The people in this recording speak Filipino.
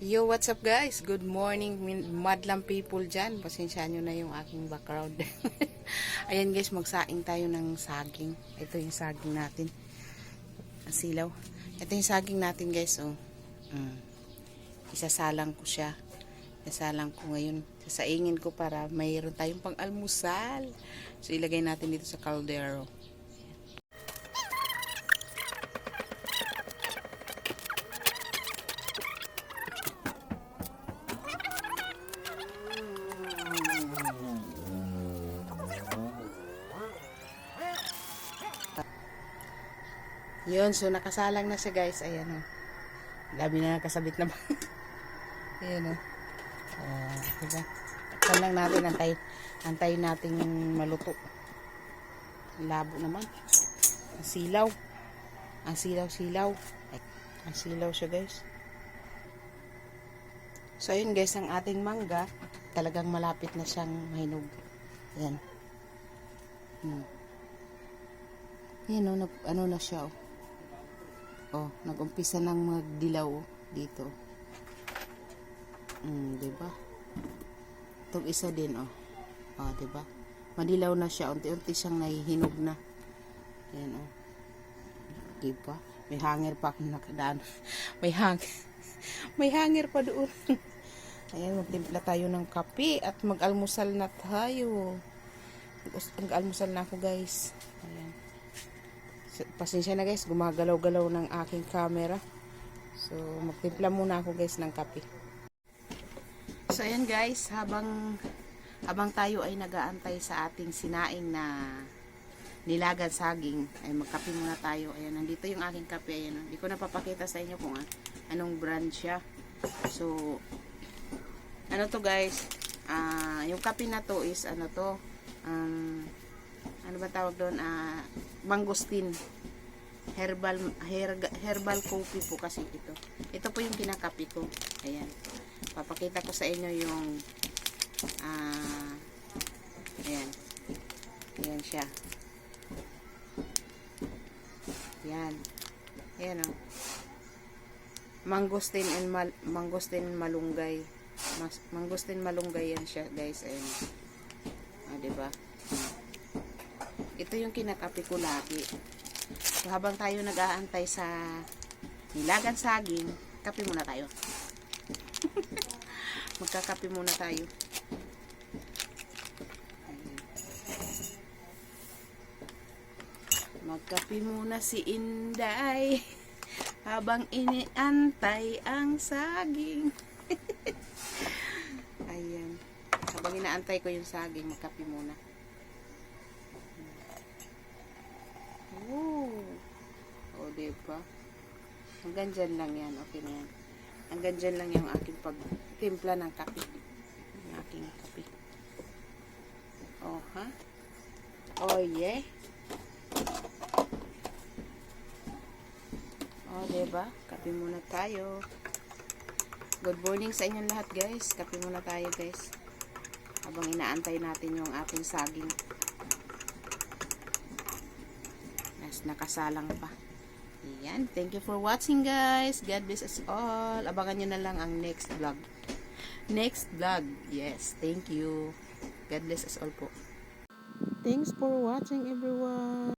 Yo, what's up guys? Good morning, madlang people dyan. Pasensya nyo na yung aking background. Ayan guys, magsaing tayo ng saging. Ito yung saging natin. Ang silaw. Ito yung saging natin guys, oh. Mm. Isasalang ko siya. Isasalang ko ngayon. Sasaingin ko para mayroon tayong pang almusal. So, ilagay natin dito sa caldero. Yun, so nakasalang na siya guys. Ayan o. Dami na nakasabit na Ayan o. Uh, diba? Saan lang natin antay, antayin natin maluto. Labo naman. Ang silaw. Ang silaw-silaw. Ang silaw siya guys. So ayun guys, ang ating mangga, talagang malapit na siyang mahinog. Ayan. Hmm. Yan o, nag, ano na siya oh. Oh, nag-umpisa nang magdilaw dito. Mm, 'di ba? Itong isa din oh. Oh, 'di ba? Madilaw na siya, unti-unti siyang nahihinog na. Ayan oh. 'Di ba? May hanger pa akong nakadaan. May hang May hanger pa doon. Ayan, magtimpla tayo ng kape at mag-almusal na tayo. Mag-almusal na ako, guys. Ayan. Pasensya na guys, gumagalaw-galaw ng aking camera. So, magtimpla muna ako guys ng kape. So, ayan guys, habang habang tayo ay nagaantay sa ating sinaing na nilagan saging, ay magkape muna tayo. Ayan, nandito yung aking kape. Ayan, hindi ko napapakita sa inyo kung ah, anong brand siya. So, ano to guys, ah yung kape na to is ano to, um, ano ba tawag doon, ah mangosteen. Herbal her, herbal coffee po kasi ito. Ito po yung kinakapi ko. Ayan. Papakita ko sa inyo yung ah ayan. Ayan siya. Yan ayan o mangosteen and mal, mangosteen malunggay. Mas, mangosteen malunggay yan siya guys. Ayan. Ah, diba ito yung kinakapi ko lagi. So, habang tayo nag-aantay sa nilagan saging, kape muna tayo. Magkakape muna tayo. Magkape muna si Inday habang iniantay ang saging. Ayan. Habang inaantay ko yung saging, magkape muna. Oo. O, diba? Hanggang dyan lang yan. Okay na yan. Hanggang dyan lang yung aking pagtimpla ng kape. Yung aking kape. Oh, ha? Oh, yeah. Oh, diba? Kape muna tayo. Good morning sa inyong lahat, guys. Kape muna tayo, guys. Habang inaantay natin yung ating saging. Nas nakasalang pa. Ayan. Thank you for watching guys. God bless us all. Abangan nyo na lang ang next vlog. Next vlog. Yes. Thank you. God bless us all po. Thanks for watching everyone.